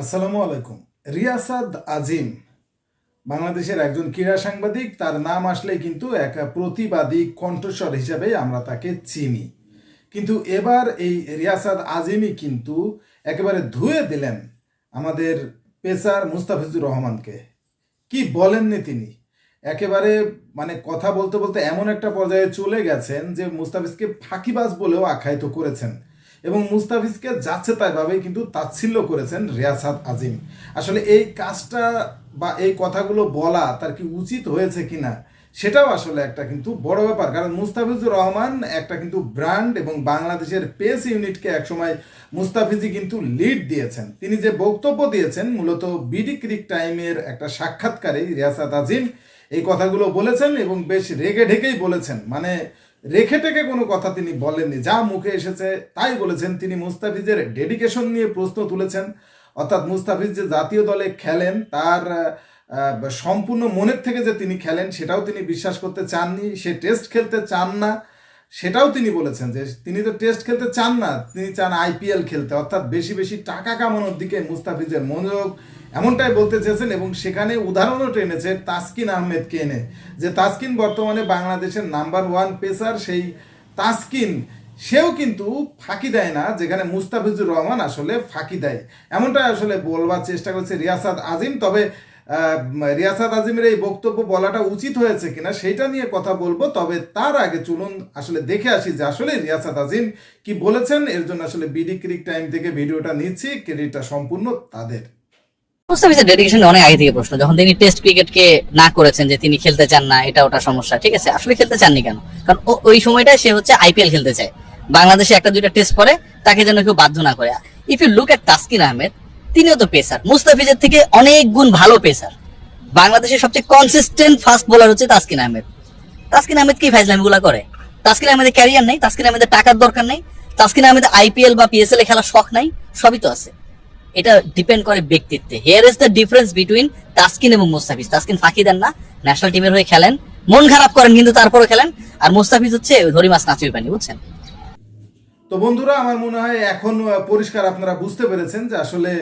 আসসালামু আলাইকুম। রিয়াসাদ আজিম, বাংলাদেশের একজন ক্রীড়া সাংবাদিক। তার নাম আসলেই কিন্তু এক প্রতিবাদী কণ্ঠস্বর হিসাবে আমরা তাকে চিনি। কিন্তু এবার এই রিয়াসাদ আজিমই কিন্তু একেবারে ধুয়ে দিলেন আমাদের পেসার মুস্তাফিজুর রহমানকে। কি বলেননি তিনি? একেবারে মানে কথা বলতে বলতে এমন একটা পর্যায়ে চলে গেছেন যে মুস্তাফিজকে ফাঁকিবাজ বলেও আখ্যায়িত করেছেন। এবং মুস্তাফিজকে যাচ্ছে তাই ভাবেই কিন্তু তাচ্ছিল্য করেছেন রিয়াসাদ আজিম। আসলে এই কাজটা বা এই কথাগুলো বলা তার কি উচিত হয়েছে কিনা, সেটাও আসলে একটা কিন্তু বড় ব্যাপার। কারণ মুস্তাফিজুর রহমান একটা কিন্তু ব্র্যান্ড এবং বাংলাদেশের পেস ইউনিটকে একসময় মুস্তাফিজি কিন্তু লিড দিয়েছেন। তিনি যে বক্তব্য দিয়েছেন, মূলত বিডি ক্রিক টাইমের একটা সাক্ষাৎকারে রিয়াসাদ আজিম এই কথাগুলো বলেছেন এবং বেশ রেগে ঢেকেই বলেছেন। মানে রেখে টেকে কোনো কথা তিনি বলেননি, যা মুখে এসেছে তাই বলেছেন। তিনি মুস্তাফিজের ডেডিকেশন নিয়ে প্রশ্ন তুলেছেন। অর্থাৎ মুস্তাফিজ যে জাতীয় দলে খেলেন, তার সম্পূর্ণ মনের থেকে যে তিনি খেলেন, সেটাও তিনি বিশ্বাস করতে চাননি। সে টেস্ট খেলতে চান না। সেটাও তিনি বলেছেন যে তিনি তো টেস্ট খেলতে চান না, তিনি চান আইপিএল খেলতে। অর্থাৎ বেশি বেশি টাকা কামানোর দিকে মুস্তাফিজের মনোযোগ এমনটাই বলতে চেয়েছেন এবং সেখানে উদাহরণও টেনেছে তাসকিন আহমেদকে এনে, যে তাসকিন বর্তমানে বাংলাদেশের নাম্বার ওয়ান পেসার, সেই তাসকিন, সেও কিন্তু ফাঁকি দেয় না, যেখানে মুস্তাফিজুর রহমান আসলে ফাঁকি দেয়। এমনটাই আসলে বলবার চেষ্টা করছে রিয়াসাদ আজিম, তবে আহ, রিয়াসাদ আজিমের এই বক্তব্য বলাটা উচিত হয়েছে কিনা সেটা নিয়ে কথা বলব তবে তার আগে চলুন আসলে দেখে আসি যে আসলে রিয়াসাদ আজিম কি বলেছেন এর জন্য আসলে বিডি ক্রিক টাইম থেকে ভিডিওটা নিচ্ছি ক্রেডিটটা সম্পূর্ণ তাদের। মুস্তাফিজের ডেডিকেশন অনেক আগে থেকে প্রশ্ন যখন তিনি টেস্ট ক্রিকেটকে না করেছেন যে তিনি খেলতে চান না এটা ওটা সমস্যা ঠিক আছে? আসলে খেলতে চাননি কেন? কারণ ওই সময়টা সে হচ্ছে আইপিএল খেলতে চায়। বাংলাদেশে একটা দুইটা টেস্ট পরে তাকে যেন কেউ বাধ্য না করে। If you look at Taskin Ahmed তিনিও তো পেসার মুস্তাফিজের থেকে অনেক গুণ ভালো পেসার বাংলাদেশের সবচেয়ে কনসিস্টেন্ট ফাস্ট বোলার হচ্ছে তাসকিন আহমেদ। তাসকিন আহমেদ কি ফাইজলামি গুলা করে? তাসকিন আহমেদের ক্যারিয়ার নেই, তাসকিন আহমেদের টাকার দরকার নেই, তাসকিন আহমেদের আইপিএল বা পিএসএল এ খেলার শখ নাই, সবই তো আছে। এটা ডিপেন্ড করে ব্যক্তিত্বে। Here is the difference between Taskin এবং মুস্তাফিজ। তাসকিন ফাঁকি দেন না ন্যাশনাল টিমের হয়ে খেলেন, মন খারাপ করেন কিন্তু তারপরে খেলেন, আর মুস্তাফিজ হচ্ছে ধরি মাছ নাচুই পানি, বুঝছেন? তো বন্ধুরা, আমার মনে হয় এখন পরিষ্কার আপনারা বুঝতে পেরেছেন যে আসলে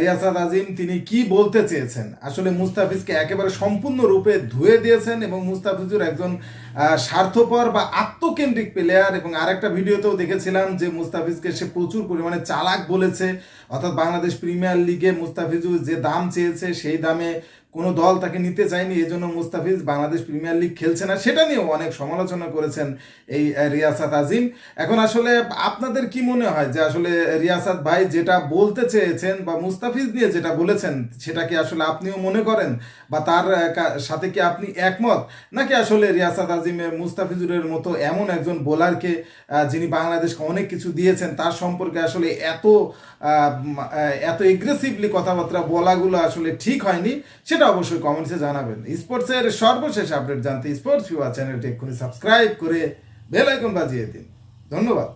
রিয়াসাদ আজিম, তিনি কি বলতে চেয়েছেন? আসলে মুস্তাফিজকে একেবারে সম্পূর্ণ রূপে ধুয়ে দিয়েছেন এবং মুস্তাফিজুর একজন স্বার্থপর বা আত্মকেন্দ্রিক প্লেয়ার এবং আরেকটা ভিডিওতেও দেখেছিলাম যে মুস্তাফিজকে সে প্রচুর পরিমাণে চালাক বলেছে। অর্থাৎ বাংলাদেশ প্রিমিয়ার লিগে মুস্তাফিজুর যে দাম চেয়েছে, সেই দামে কোনো দল তাকে নিতে চায়নি। এই জন্য মুস্তাফিজ বাংলাদেশ প্রিমিয়ার লিগ খেলছে না। সেটা নিয়েও অনেক সমালোচনা করেছেন এই রিয়াসাত আজিম। এখন আসলে আপনাদের কি মনে হয় যে আসলে রিয়াসাত ভাই যেটা বলতে চেয়েছেন বা মুস্তাফিজ নিয়ে যেটা বলেছেন, সেটা কি আসলে আপনিও মনে করেন? বা তার সাথে কি আপনি একমত? নাকি আসলে রিয়াসাত আজিমের মুস্তাফিজুরের মতো এমন একজন বোলারকে যিনি বাংলাদেশকে অনেক কিছু দিয়েছেন, তার সম্পর্কে আসলে এত এত এগ্রেসিভলি কথাবার্তা বলাগুলো আসলে ঠিক হয়নি, সেটা অবশ্যই কমেন্টসে জানাবেন। স্পোর্টসের সর্বশেষ আপডেট জানতে স্পোর্টস ফিওয়া চ্যানেলটি এক্ষুনি সাবস্ক্রাইব করে বেল আইকন বাজিয়ে দিন। ধন্যবাদ।